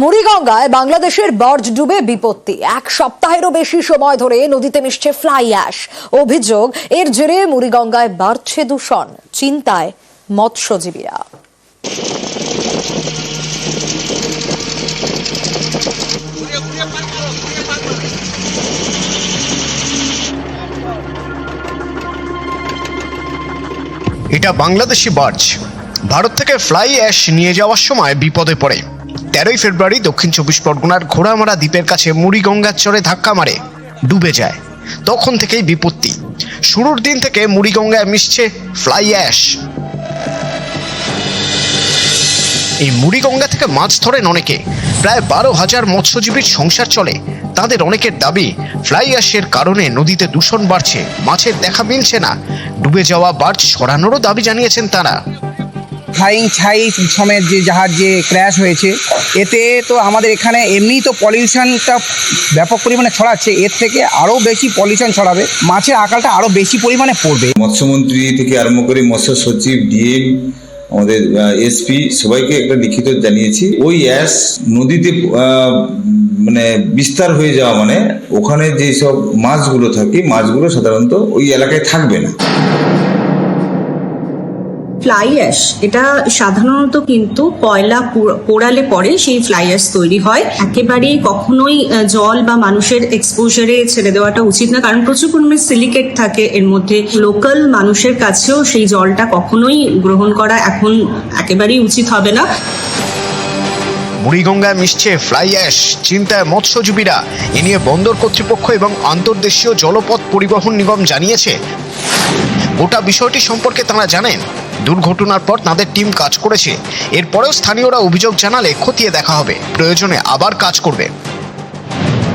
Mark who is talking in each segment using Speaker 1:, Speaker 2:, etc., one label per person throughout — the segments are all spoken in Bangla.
Speaker 1: মুড়িগঙ্গায় বাংলাদেশের বর্জ ডুবে বিপত্তি। এক সপ্তাহেরও বেশি সময় ধরে নদীতে মিশছে ফ্লাই অ্যাশ। অভিযোগ, এর জেরে মুড়িগঙ্গায় বাড়ছে দূষণ, চিন্তায় মৎস্যজীবীরা।
Speaker 2: এটা বাংলাদেশি বার্জ। ভারত থেকে ফ্লাই অ্যাশ নিয়ে যাওয়ার সময় বিপদে পড়ে। তেরোই ফেব্রুয়ারি দক্ষিণ চব্বিশ পরগনার ঘোড়ামারা দ্বীপের কাছে মুড়িগঙ্গার চরে ধাক্কা মারে, ডুবে যায়। তখন থেকেই বিপত্তি। শুরুর দিন থেকে মুড়িগঙ্গায় মিশছে ফ্লাই অ্যাশ এই মুড়িগঙ্গা থেকে মাছ ধরেন অনেকে। প্রায় বারো হাজার মৎস্যজীবীর সংসার চলে। তাদের অনেকের দাবি ফ্লাই অ্যাশের কারণে নদীতে দূষণ বাড়ছে, মাছের দেখা মিলছে না। ডুবে যাওয়া বার্জ সরানোরও দাবি জানিয়েছেন তারা।
Speaker 3: ফ্লাইং ছাই সমেত যে জাহাজ যে ক্র্যাশ হয়েছে, এতে তো আমাদের এখানে এমনি তো পলিউশনটা ব্যাপক পরিমাণে ছড়াচ্ছে, এর থেকে আরও বেশি পলিউশন ছড়াবে, মাছের আকালটা আরও বেশি পরিমাণে পড়বে।
Speaker 4: মৎস্যমন্ত্রী থেকে আরম্ভ করে মৎস্য সচিব, ডিএম, আমাদের এসপি, সবাইকে একটা লিখিত জানিয়েছি। ওই অ্যাস নদীতে মানে বিস্তার হয়ে যাওয়া মানে ওখানে যেসব মাছগুলো থাকে, মাছগুলো সাধারণত ওই এলাকায় থাকবে না।
Speaker 5: ফ্লাই অ্যাশ এটা সাধারণত কিন্তু কয়লা পোড়ালে পরে সেই ফ্লাই অ্যাশ তৈরি হয়। একেবারেই কখনোই জল বা মানুষের এক্সপোজারে ছেড়ে দেওয়াটা উচিত না। কারণ প্রচুর পরিমাণে সিলিকেট থাকে এর মধ্যে। লোকাল মানুষের কাছেও সেই জলটা কখনোই গ্রহণ করা এখন একেবারেই উচিত হবে না।
Speaker 2: মুড়িগঙ্গায় মিশছে ফ্লাই অ্যাশ চিন্তায় মৎস্যজীবীরা। এ নিয়ে বন্দর কর্তৃপক্ষ এবং আন্তর্দেশীয় জলপথ পরিবহন নিগম জানিয়েছে। গোটা বিষয়টি সম্পর্কে তারা জানেন। দুর্ঘটনার পর তাদের টিম কাজ করেছে। এরপরেও স্থানীয়রা অভিযোগ জানালে খতিয়ে দেখা হবে। প্রয়োজনে আবার কাজ করবে।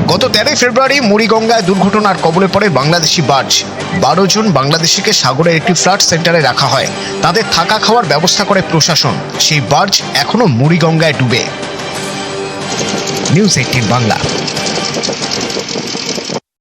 Speaker 2: গত তেরোই ফেব্রুয়ারি মুড়িগঙ্গায় দুর্ঘটনার কবলে পড়ে বাংলাদেশি বার্জ। বারো জন বাংলাদেশিকে সাগরের একটি ফ্লাড সেন্টারে রাখা হয়। তাদের থাকা খাওয়ার ব্যবস্থা করে প্রশাসন। সেই বার্জ এখনও মুড়িগঙ্গায় ডুবে। News eighteen Bangla.